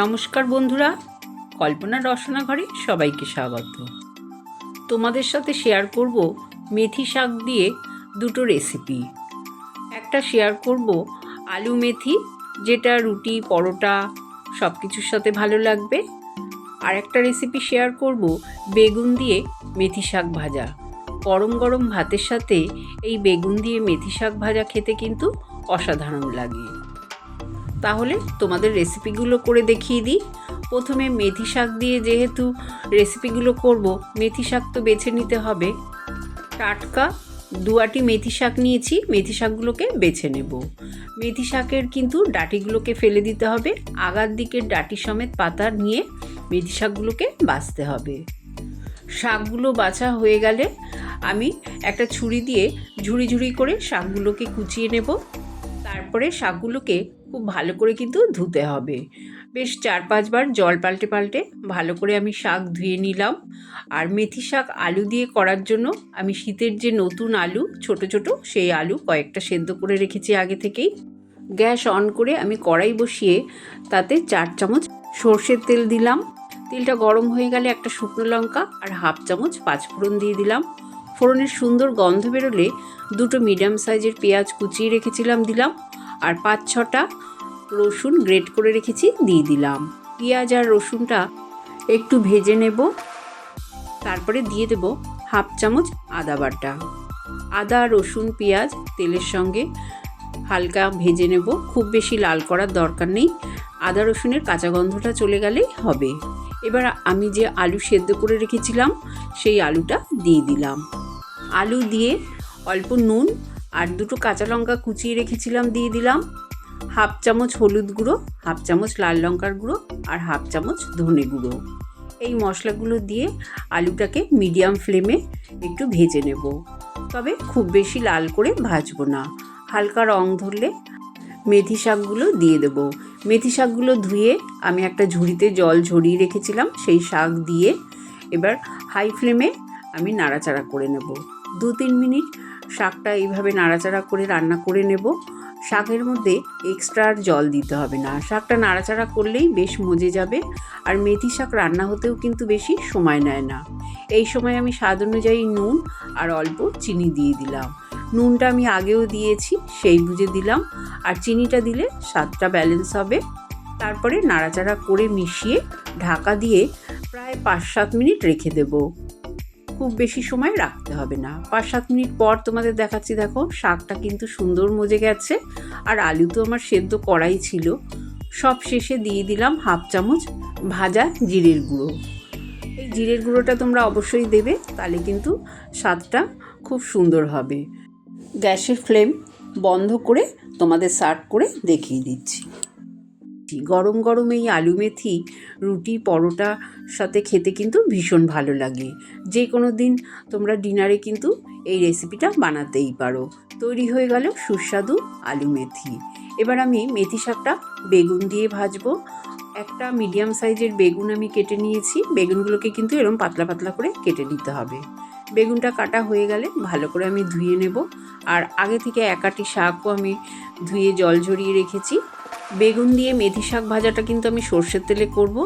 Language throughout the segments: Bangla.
নমস্কার বন্ধুরা, কল্পনা রসনা ঘরে সবাইকে স্বাগত। তোমাদের সাথে শেয়ার করব মেথি শাক দিয়ে দুটো রেসিপি একটা শেয়ার করব আলু মেথি, যেটা রুটি, পরোটা সব কিছুর সাথে ভালো লাগবে। আর একটা রেসিপি শেয়ার করব বেগুন দিয়ে মেথি শাক ভাজা। গরম গরম ভাতের সাথে এই বেগুন দিয়ে মেথি শাক ভাজা খেতে কিন্তু অসাধারণ লাগে। তাহলে তোমাদের রেসিপিগুলো করে দেখিয়ে দিই। প্রথমে মেথি শাক দিয়ে যেহেতু রেসিপিগুলো করব, মেথি শাক তো বেছে নিতে হবে। টাটকা দুয়াটি মেথি শাক নিয়েছি, মেথি শাকগুলোকে বেছে নেব। মেথি শাকের কিন্তু ডাটিগুলোকে ফেলে দিতে হবে, আগার দিকের ডাটি সমেত পাতা নিয়ে মেথি শাকগুলোকে বাছতে হবে। শাকগুলো বাছা হয়ে গেলে আমি একটা ছুরি দিয়ে ঝুড়ি ঝুড়ি করে শাকগুলোকে কুচিয়ে নেব। তারপরে শাকগুলোকে খুব ভালো করে কিন্তু ধুতে হবে। বেশ চার পাঁচবার জল পাল্টে পাল্টে ভালো করে আমি শাক ধুয়ে নিলাম। আর মেথি শাক আলু দিয়ে করার জন্য আমি শীতের যে নতুন আলু, ছোট ছোট, সেই আলু কয়েকটা সেদ্ধ করে রেখেছি আগে থেকেই। গ্যাস অন করে আমি কড়াই বসিয়ে তাতে চার চামচ সর্ষের তেল দিলাম। তেলটা গরম হয়ে গেলে একটা শুকনো লঙ্কা আর হাফ চামচ পাঁচফোড়ন দিয়ে দিলাম। ফোড়নের সুন্দর গন্ধ বেরোলে দুটো মিডিয়াম সাইজের পেঁয়াজ কুচিয়ে রেখেছিলাম, দিলাম। আর পাঁচ ছটা রসুন গ্রেট করে রেখেছি, দিয়ে দিলাম। পেঁয়াজ আর রসুনটা একটু ভেজে নেব। তারপরে দিয়ে দেব হাফ চামচ আদা বাটা। আদা, রসুন, পেঁয়াজ তেলের সঙ্গে হালকা ভেজে নেব। খুব বেশি লাল করার দরকার নেই। আদা, রসুনের কাঁচা গন্ধটা চলে গেলেই হবে। এবার আমি যে আলু সেদ্ধ করে রেখেছিলাম, সেই আলুটা দিয়ে দিলাম। আলু দিয়ে অল্প নুন আর দুটো কাঁচা লঙ্কা কুচিয়ে রেখেছিলাম, দিয়ে দিলাম হাফ চামচ হলুদ গুঁড়ো, হাফ চামচ লাল লঙ্কার গুঁড়ো আর হাফ চামচ ধনে গুঁড়ো। এই মশলাগুলো দিয়ে আলুটাকে মিডিয়াম ফ্লেমে একটু ভেজে নেব। তবে খুব বেশি লাল করে ভাজবো না। হালকা রং ধরলে মেথি শাকগুলো দিয়ে দেব। মেথি শাকগুলো ধুয়ে আমি একটা ঝুড়িতে জল ঝরিয়ে রেখেছিলাম, সেই শাক দিয়ে এবার হাই ফ্লেমে আমি নাড়াচাড়া করে নেব। দু তিন মিনিট শাকটা এইভাবে নাড়াচাড়া করে রান্না করে নেব। শাকের মধ্যে এক্সট্রা আর জল দিতে হবে না। শাকটা নাড়াচাড়া করলেই বেশ মজে যাবে আর মেথি শাক রান্না হতেও কিন্তু বেশি সময় নেয় না। এই সময় আমি স্বাদ অনুযায়ী নুন আর অল্প চিনি দিয়ে দিলাম। নুনটা আমি আগেও দিয়েছি, সেই বুঝে দিলাম। আর চিনিটা দিলে স্বাদটা ব্যালেন্স হবে। তারপরে নাড়াচাড়া করে মিশিয়ে ঢাকা দিয়ে প্রায় পাঁচ সাত মিনিট রেখে দেবো। খুব বেশি সময় রাখতে হবে না। পাঁচ সাত মিনিট পর তোমাদের দেখাচ্ছি, দেখো, শাকটা কিন্তু সুন্দর মজে গেছে। আর আলু তো আমার সেদ্ধ করাই ছিল। সব শেষে দিয়ে দিলাম হাফ চামচ ভাজা জিরের গুঁড়ো। এই জিরের গুঁড়োটা তোমরা অবশ্যই দেবে, তাহলে কিন্তু স্বাদটা খুব সুন্দর হবে। গ্যাসের ফ্লেম বন্ধ করে তোমাদের সার্ভ করে দেখিয়ে দিচ্ছি। গরম গরম এই আলু মেথি, রুটি, পরোটা সাথে খেতে কিন্তু ভীষণ ভালো লাগে। যে কোনো দিন তোমরা ডিনারে কিন্তু এই রেসিপিটা বানাতেই পারো। তৈরি হয়ে গেল সুস্বাদু আলু মেথি। এবার আমি মেথি শাকটা বেগুন দিয়ে ভাজবো। একটা মিডিয়াম সাইজের বেগুন আমি কেটে নিয়েছি। বেগুনগুলোকে কিন্তু এরকম পাতলা পাতলা করে কেটে নিতে হবে। বেগুনটা কাটা হয়ে গেলে ভালো করে আমি ধুয়ে নেব। আর আগে থেকে একাটি শাকও আমি ধুয়ে জল ঝরিয়ে রেখেছি। বেগুন দিয়ে মেথি শাক ভাজাটা কিন্তু আমি সর্ষের তেলে করব।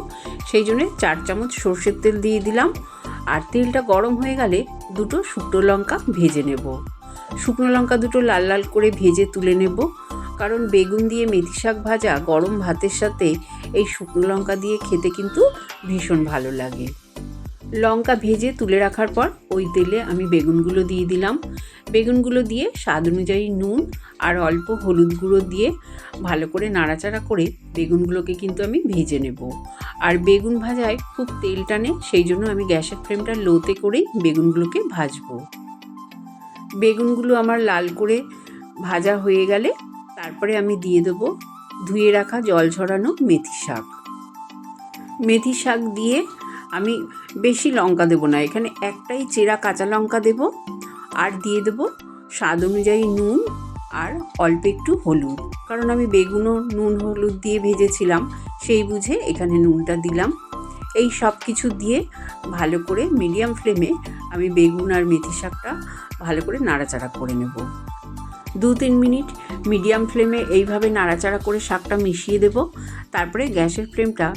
সেই জন্য চার চামচ সর্ষের তেল দিয়ে দিলাম। আর তেলটা গরম হয়ে গেলে দুটো শুকনো লঙ্কা ভেজে নেব। শুকনো লঙ্কা দুটো লাল লাল করে ভেজে তুলে নেব। কারণ বেগুন দিয়ে মেথি শাক ভাজা গরম ভাতের সাথে এই শুকনো লঙ্কা দিয়ে খেতে কিন্তু ভীষণ ভালো লাগে। লঙ্কা ভেজে তুলে রাখার পর ওই তেলে আমি বেগুনগুলো দিয়ে দিলাম। বেগুনগুলো দিয়ে স্বাদ অনুযায়ী নুন আর অল্প হলুদ গুঁড়ো দিয়ে ভালো করে নাড়াচাড়া করে বেগুনগুলোকে কিন্তু আমি ভেজে নেব। আর বেগুন ভাজায় খুব তেল টানে, সেই জন্য আমি গ্যাসের ফ্লেমটা লোতে করেই বেগুনগুলোকে ভাজবো। বেগুনগুলো আমার লাল করে ভাজা হয়ে গেলে তারপরে আমি দিয়ে দেবো ধুয়ে রাখা জল ঝরানো মেথি শাক। মেথি শাক দিয়ে আমি বেশি লঙ্কা দেবো না। এখানে একটাই চেরা কাঁচা লঙ্কা দেবো আর দিয়ে দেবো স্বাদ অনুযায়ী নুন আর অল্প একটু হলুদ। কারণ আমি বেগুনও নুন হলুদ দিয়ে ভেজেছিলাম, সেই বুঝে এখানে নুনটা দিলাম। এই সব কিছু দিয়ে ভালো করে মিডিয়াম ফ্লেমে আমি বেগুন আর মেথি শাকটা ভালো করে নাড়াচাড়া করে নেব। দু তিন মিনিট মিডিয়াম ফ্লেমে এইভাবে নাড়াচাড়া করে শাকটা মিশিয়ে দেব। তারপরে গ্যাসের ফ্লেমটা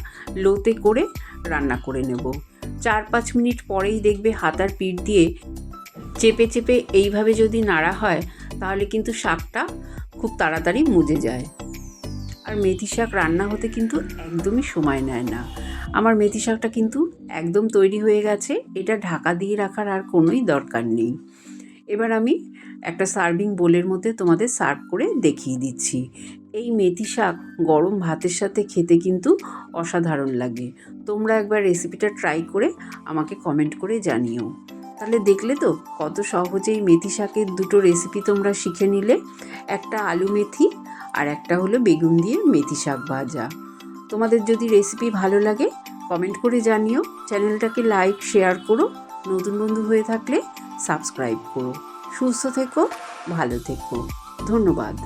লোতে করে রান্না করে নেব। চার পাঁচ মিনিট পরেই দেখবে হাতার পিঠ দিয়ে চেপে চেপে এইভাবে যদি নাড়া হয়, তাহলে কিন্তু শাকটা খুব তাড়াতাড়ি মুজে যায়। আর মেথি শাক রান্না হতে কিন্তু একদমই সময় নেয় না। আমার মেথি শাকটা কিন্তু একদম তৈরি হয়ে গেছে, এটা ঢাকা দিয়ে রাখার আর কোনোই দরকার নেই। এবার আমি একটা সার্ভিং বোলের মধ্যে তোমাদের সার্ভ করে দেখিয়ে দিচ্ছি। এই মেথি শাক গরম ভাতের সাথে খেতে কিন্তু অসাধারণ লাগে। তোমরা একবার রেসিপিটা ট্রাই করে আমাকে কমেন্ট করে জানিও। তাহলে দেখলে তো কত সহজেই মেথি শাকের দুটো রেসিপি তোমরা শিখে নিলে। একটা আলু মেথি আর একটা হলো বেগুন দিয়ে মেথি শাক ভাজা। তোমাদের যদি রেসিপি ভালো লাগে কমেন্ট করে জানিও। চ্যানেলটাকে লাইক শেয়ার করো। নতুন বন্ধু হয়ে থাকলে সাবস্ক্রাইব করো। সুস্থ থেকো, ভালো থেকো। ধন্যবাদ।